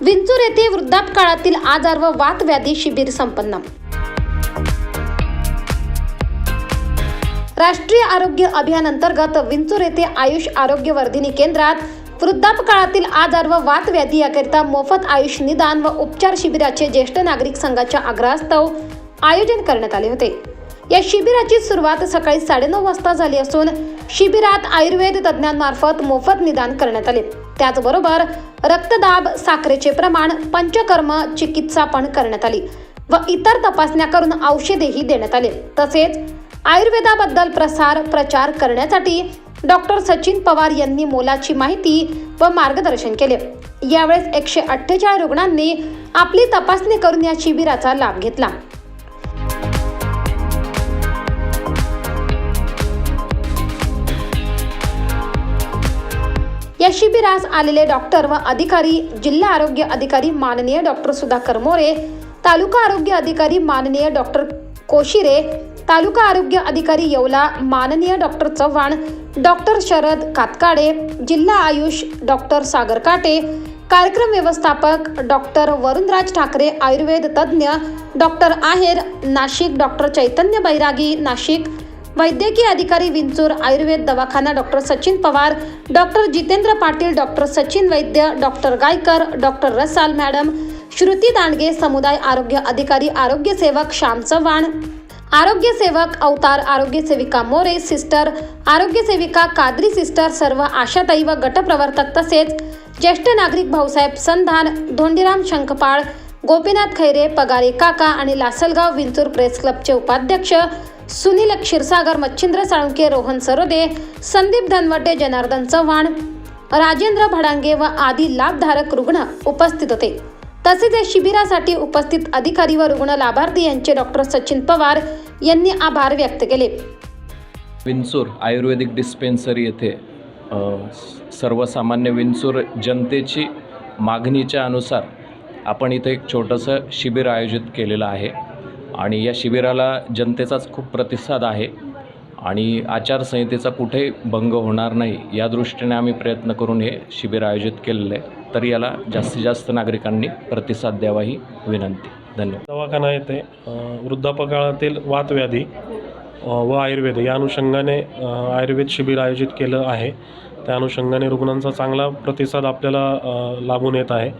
विंचूर येथे वृद्धापकाळातील आजार व वातव्याधी शिबिर संपन्न. राष्ट्रीय आरोग्य अभियान अंतर्गत विंचूर येथे आयुष आरोग्य वर्धिनी केंद्रात वृद्धापकाळातील आजार व वातव्याधी याकरिता मोफत आयुष निदान व उपचार शिबिराचे ज्येष्ठ नागरिक संघाच्या आग्रहास्तव आयोजन करण्यात आले होते. या शिबिराची सुरुवात सकाळी साडेनऊ वाजता झाली असून शिबिरात आयुर्वेद तज्ज्ञांमार्फत मोफत निदान करण्यात आले. त्याचबरोबर रक्तदाब साखरेचे प्रमाण पंचकर्म चिकित्सा पण करण्यात आली व इतर तपासण्या करून औषधेही देण्यात आले. तसेच आयुर्वेदाबद्दल प्रसार प्रचार करण्यासाठी डॉक्टर सचिन पवार यांनी मोलाची माहिती व मार्गदर्शन केले. यावेळेस एकशे अठ्ठेचाळीस रुग्णांनी आपली तपासणी करून या शिबिराचा लाभ घेतला. या शिबिरास आलेले डॉक्टर व अधिकारी जिल्हा आरोग्य अधिकारी माननीय डॉक्टर सुधाकर मोरे तालुका आरोग्य अधिकारी माननीय डॉक्टर कोशिरे तालुका आरोग्य अधिकारी येवला माननीय डॉक्टर चव्हाण डॉक्टर शरद कातकाडे जिल्हा आयुष डॉक्टर सागर काटे कार्यक्रम व्यवस्थापक डॉक्टर वरुणराज ठाकरे आयुर्वेद तज्ज्ञ डॉक्टर आहेर नाशिक डॉक्टर चैतन्य बैरागी नाशिक वैद्यकीय अधिकारी विंचूर आयुर्वेद दवाखाना doctor Sachin Pawar doctor Jitendra Patil doctor Sachin Vaidya doctor Gaikar doctor Rasal madam Shruti Dandge समुदाय आरोग्य अधिकारी आरोग्य सेवक श्याम चव्हाण आरोग्य सेवक अवतार आरोग्य सेविका मोरे सिस्टर आरोग्य सेविका कादरी सिस्टर सर्व आशाताई व गटप्रवर्तक तसेच ज्येष्ठ नागरिक भाऊसाहेब संधान धोंडीराम शंखपाळ गोपीनाथ खैरे पगारे काका आणि लासलगाव विंचूर प्रेस क्लबचे उपाध्यक्ष सुनील क्षीरसागर मच्छिंद्र साळुंके रोहन सरोदे संदीप धनवटे जनार्दन चव्हाण राजेंद्र भडांगे व आदी लाभधारक रुग्ण उपस्थित होते. तसेच या शिबिरासाठी उपस्थित अधिकारी व रुग्ण लाभार्थी यांचे डॉक्टर सचिन पवार यांनी आभार व्यक्त केले. विंचूर आयुर्वेदिक डिस्पेन्सरी येथे सर्वसामान्य विंचूर जनतेची मागणीच्या अनुसार आपण इथे एक छोटंसं शिबिर आयोजित केलेलं आहे. आणि या शिबिराला जनतेचाच खूप प्रतिसाद आहे आणि आचारसंहितेचा कुठेही भंग होणार नाही या दृष्टीने आम्ही प्रयत्न करून हे शिबिर आयोजित केलेलं आहे. तर याला जास्तीत जास्त नागरिकांनी प्रतिसाद द्यावा ही विनंती. धन्यवाद. दवाखाना येथे वृद्धापकाळातील वातव्याधी व आयुर्वेद या अनुषंगाने आयुर्वेद शिबिर आयोजित केलं आहे. त्या अनुषंगाने रुग्णांचा चांगला प्रतिसाद आपल्याला लाभून येत आहे.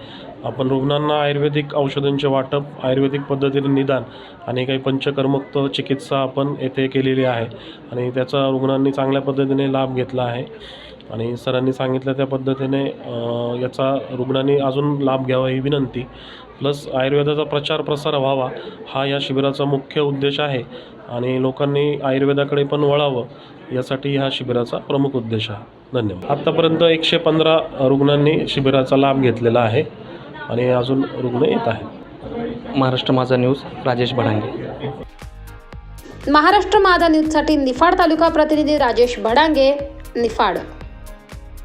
आपण रुग्णांना आयुर्वेदिक औषधांचे वाटप आयुर्वेदिक पद्धतीने निदान आणि काही पंचकर्मक्त चिकित्सा आपण येथे केलेली आहे. आणि त्याचा रुग्णांनी चांगल्या पद्धतीने लाभ घेतला आहे. आणि सरांनी सांगितलं त्या पद्धतीने याचा रुग्णांनी अजून लाभ घ्यावा ही विनंती. प्लस आयुर्वेदाचा प्रचार प्रसार व्हावा हा या शिबिराचा मुख्य उद्देश आहे आणि लोकांनी आयुर्वेदाकडे पण वळावं यासाठी हा शिबिराचा प्रमुख उद्देश आहे. धन्यवाद. आत्तापर्यंत एकशे पंधरा रुग्णांनी शिबिराचा लाभ घेतलेला आहे आणि अजून रुग्ण येत आहेत. महाराष्ट्र माझा न्यूज राजेश भडांगे महाराष्ट्र माझा न्यूजसाठी निफाड तालुका प्रतिनिधी राजेश भडांगे निफाड.